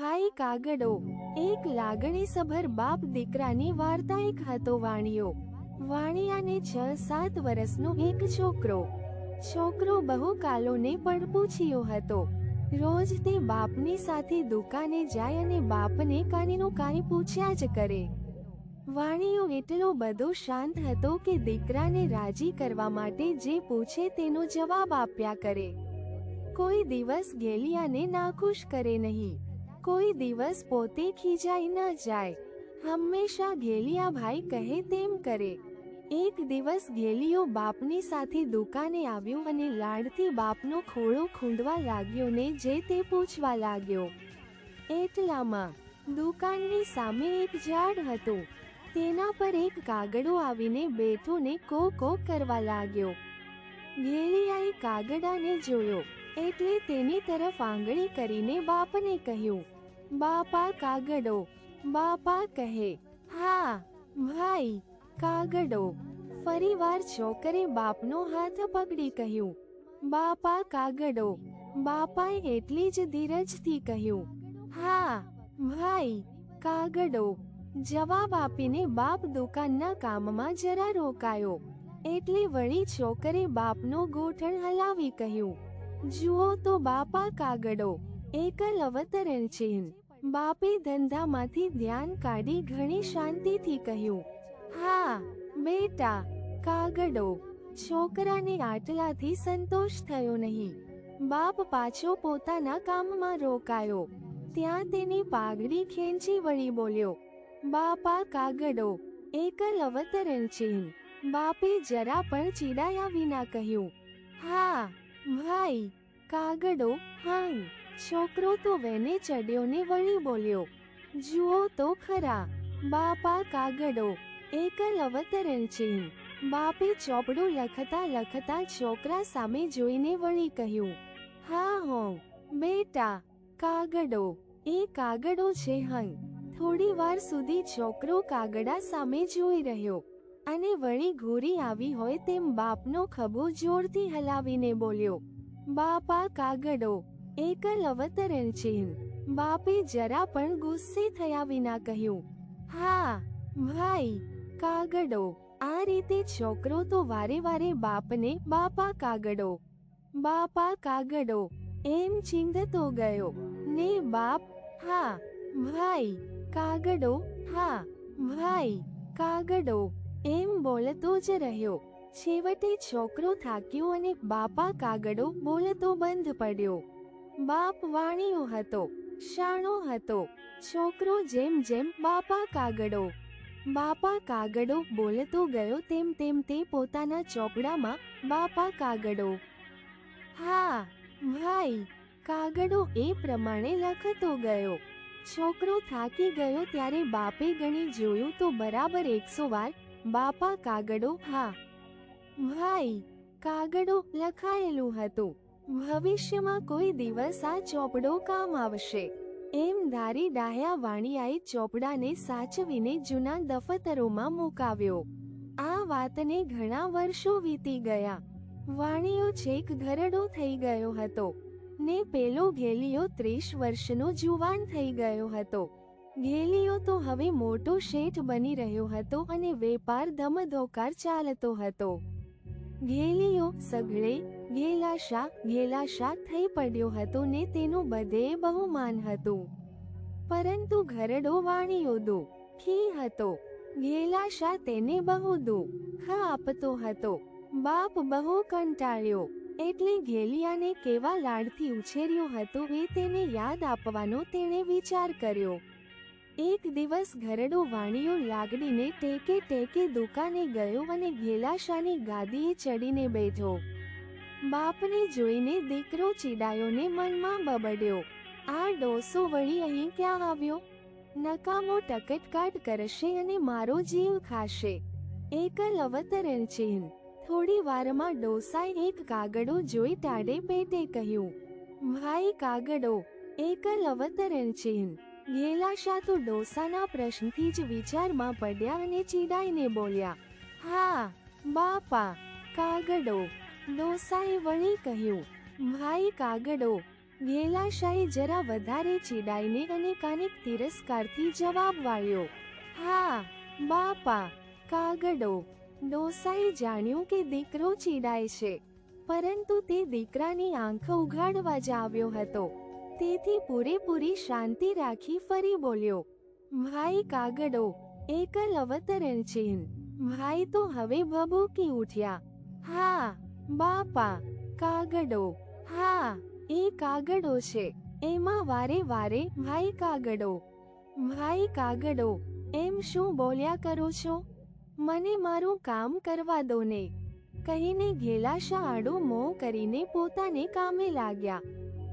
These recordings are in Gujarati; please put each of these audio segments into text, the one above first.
ભાઈ કાગડો એક લાગણીસભર બાપ દીકરાની વાર્તા એક હતો વાણિયો વાણિયાને છ, સાત વર્ષનો એક છોકરો. છોકરો બહુ કાલોને પણ પૂછ્યો હતો. રોજ તે બાપની સાથે દુકાને જાય અને બાપને કાનીનું કાંઈ પૂછ્યા જ કરે. વાણિયો એટલો બધો શાંત હતો કે દીકરાને રાજી કરવા માટે જે પૂછે તેનો જવાબ આપ્યા કરે. કોઈ દિવસ ગેલિયાને નાખુશ કરે નહીં. કોઈ દિવસ પોતે ખીજાઈ ન જાય. હંમેશા ગેલિયા ભાઈ કહે તેમ કરે. એક દિવસ ઘેલિયો બાપની સાથે દુકાને આવ્યો અને લાડથી બાપનો ખોળો ખૂંદવા લાગ્યો ને જે તે પૂછવા લાગ્યો. એટલામાં, દુકાનની સામે એક ઝાડ હતું. તેના પર એક કાગડો આવીને બેઠો ને કો કો કરવા લાગ્યો. ઘેલિયાએ કાગડાને જોયો. એટલે તેની તરફ આંગળી કરીને બાપને કહ્યું, બાપા કાગડો, બાપા કહે. હા, ભાઈ, કાગડો. ફરીવાર છોકરે બાપનો હાથ પકડી કહ્યું, બાપા કાગડો. બાપાએ એટલી જ ધીરજથી કહ્યું, હા, ભાઈ, કાગડો. જવાબ આપીને બાપ દુકાનના કામમાં જરા રોકાયો. એટલે વળી છોકરે બાપનો ગોઠણ હલાવી કહ્યું જુઓ તો બાપા કાગડો, એકલ અવતરણ ચિહ્ન. બાપે ધંધામાંથી ધ્યાન કાઢી ઘણી શાંતિથી કહ્યું, હા, બેટા, કાગડો. છોકરાને આટલાથી સંતોષ થયો નહીં. બાપ પાછો પોતાના કામમાં રોકાયો. ત્યાં તેની પાઘડી ખેંચી વળી બોલ્યો, બાપા કાગડો, એકલ અવતરણ ચિહ્ન. બાપે જરા પણ ચીડાયા વિના કહ્યું, હા ભાઈ કાગડો હા છોકરો તો વેને ચડ્યો ને વળી બોલ્યો. જુઓ તો ખરા, બાપા કાગડો એકલ અવતરણ છે. બાપે ચોપડું લખતા લખતા છોકરા સામે જોઈને વળી કહ્યું, હા હો બેટા કાગડો એ કાગડો છે હંગ થોડી વાર સુધી છોકરો કાગડા સામે જોઈ રહ્યો. અને વળી ઘોરી આવી હોય તેમ બાપનો ખભો જોરથી હલાવીને બોલ્યો, બાપા કાગડો એકલ અવતરણ ચિહ્ન બાપે જરા પણ ગુસ્સે થયા વિના કહ્યું, હા, ભાઈ, કાગડો, આ રીતે છોકરો તો વારે વારે બાપને, બાપા કાગડો બાપા કાગડો, એમ ચીંધતો ગયો, ને બાપ, હા, ભાઈ, કાગડો, હા, ભાઈ, કાગડો એમ બોલતો જ રહ્યો. છેવટે છોકરો થાક્યો અને બાપા કાગડો બોલતો બંધ પડ્યો. બાપ વાણિયો હતો, શાણો હતો, છોકરો જેમ જેમ બાપા કાગડો બાપા કાગડો બોલતો ગયો તેમ તેમ તે પોતાના ચોપડામાં બાપા કાગડો હા, ભાઈ કાગડો એ પ્રમાણે લખતો ગયો. છોકરો થાકી ગયો ત્યારે બાપે ગણી જોયું તો બરાબર એકસો વાર બાપા કાગડો, હા. ભાઈ, કાગડો લખાયેલું હતું. ભવિષ્યમાં કોઈ દિવસ આ ચોપડો કામ આવશે. એમ ધારી ડાહ્યા વાણિયાએ ચોપડાને સાચવીને જૂના દફતરોમાં મુકાવ્યો. આ વાતને ઘણા વર્ષો વીતી ગયા. વાણિયો છેક ઘરડો થઈ ગયો હતો. ને પેલો ઘેલિયો ત્રીસ વર્ષનો જુવાન થઈ ગયો હતો. ઘેલિયો તો હવે મોટો શેઠ બની રહ્યો હતો અને વેપાર ધમધોકાર ચાલતો હતો. ઘેલિયો સગળે ગેલાશા ગેલાશા થઈ પડ્યો હતો ને તેનું બધે બહુ માન હતું. પરંતુ ઘરડો વાણીઓ દો, ખી હતો. ગેલાશા તેને બહુ દુઃખ આપતો હતો. બાપ બહુ કંટાળ્યો, એટલે ઘેલિયાને કેવા લાડથી ઉછેર્યો હતો એ તેને યાદ આપવાનો તેણે વિચાર કર્યો. એક દિવસ ઘરડો વાણિયો લાગડીને ટેકે ટેકે દુકાને ગયો અને ઘેલાશાની ગાદીએ ચડીને બેઠો. બાપને જોઈને દીકરો ચીડાયો ને મનમાં બબડ્યો. આ ડોસો વળી અહીં ક્યાં આવ્યો? નકામો ટકટકાટ કરશે અને મારો જીવ ખાશે. એકલ અવતરણ ચિહ્ન. થોડી વારમાં ડોસાએ એક કાગડો જોઈ ટાડે પેટે કહ્યું, ભાઈ કાગડો એકલ અવતરણ ચિહ્ન. ગેલાશા તો ડોસાના પ્રશ્નથી જ વિચારમાં પડ્યા અને ચીડાઈને બોલ્યા, હા, બાપા, કાગડો. ડોસાએ વળી કહ્યું, ભાઈ કાગડો. ઘેલાશાએ જરા વધારે ચીડાઈને અને કાનિક તિરસ્કારથી જવાબ વાળ્યો, હા, બાપા, કાગડો. ડોસાએ જાણ્યું કે દીકરો ચીડાય છે, પરંતુ તે દીકરાની આંખ ઉઘાડવા જ આવ્યો હતો. તેથી પૂરેપૂરી શાંતિ રાખી ફરી બોલ્યો, ભાઈ કાગડો એકલ અવતરણ ચિહ્ન ભાઈ તો હવે ભભૂકી ઉઠ્યા. હા, બાપા, કાગડો. હા, એ કાગડો છે. એમાં વારે વારે ભાઈ કાગડો. ભાઈ કાગડો, એમ શું બોલ્યા કરો છો? મને મારું કામ કરવા દો ને. કહીને ઘેલાશા આડું મોં કરીને પોતાને કામે લાગ્યા.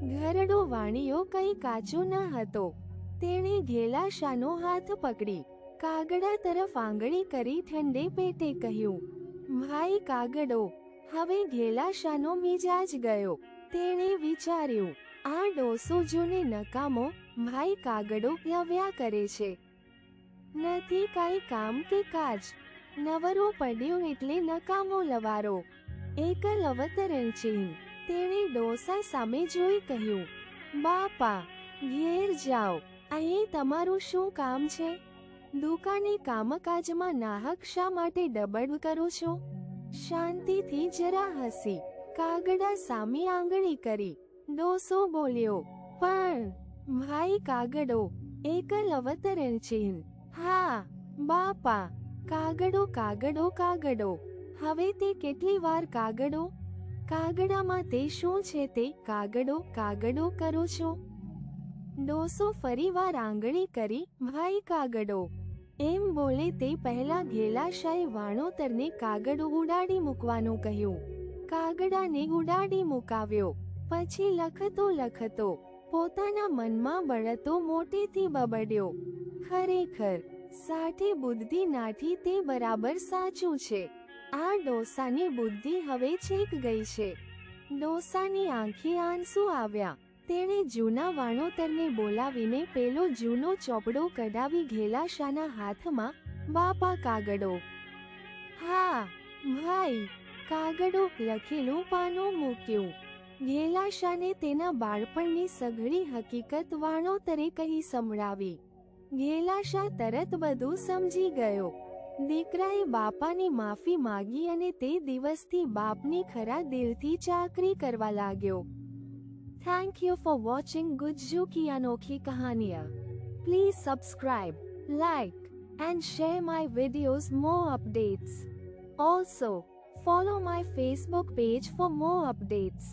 ઘરડો વાણિયો કઈ કાચો ન હતો. તેણે ઘેલાશાનો હાથ પકડી, કાગડા તરફ આંગળી કરી ઠંડે પેટે કહ્યું, ભાઈ કાગડો, હવે ઘેલાશાનો મિજાજ ગયો. તેણે વિચાર્યું, આ ડોસો જોને નકામો ભાઈ કાગડો લવ્યા કરે છે. નથી કાંઈ કામ કે કાજ, નવરો પડ્યો એટલે નકામો લવારો. એકલ અવતરણ ચિહ્ન. તેણે ડોસા સામે જોઈ કહ્યું, બાપા, ઘેર જાઓ. અહીં તમારું શું કામ છે? દુકાને કામકાજમાં નાહક શા માટે ડબડ કરો છો? શાંતિથી જરા હસી, કાગડા સામે આંગળી કરી, ડોસો બોલ્યો, પણ, ભાઈ કાગડો એકલ અવતરણ ચિહ્ન હા, બાપા, કાગડો કાગડો કાગડો. હવે તે કેટલી વાર કાગડો કાગડામાં તે શું છે તે કાગડો કાગડો કરો છો? ડોસો ફરીવાર આંગળી કરી, ભાઈ કાગડો. એમ બોલે તે પહેલા ઘેલાશાએ વાણોતરને કાગડો ઉડાડી મૂકવાનું કહ્યું. કાગડાને ઉડાડી મુકાવ્યો. પછી લખતો લખતો પોતાના મનમાં બળતો મોટેથી બબડ્યો. ખરેખર સાઠે બુદ્ધિ નાઠી તે બરાબર સાચું છે. આ ડોસાની બુદ્ધિ હવે છેક ગઈ છે. ડોસાની આંખે આંસુ આવ્યા. તેણે જૂના વાણોતરને બોલાવીને પેલો જૂનો ચોપડો કઢાવી ઘેલાશાના હાથમાં, બાપા કાગડો. હા, ભાઈ, કાગડો લખેલું પાનું મૂક્યું. ઘેલાશાને તેના બાળપણની સઘળી હકીકત વાણોતરે કહી સંભળાવી. ઘેલાશા તરત બધું સમજી ગયો. દીકરાએ બાપાની માફી માગી અને તે દિવસથી બાપની ખરા દિલથી ચાકરી કરવા લાગ્યો. Thank you for watching Gujju ki Anokhi Kahaniya please subscribe like and share my videos more updates also follow my Facebook page for more updates.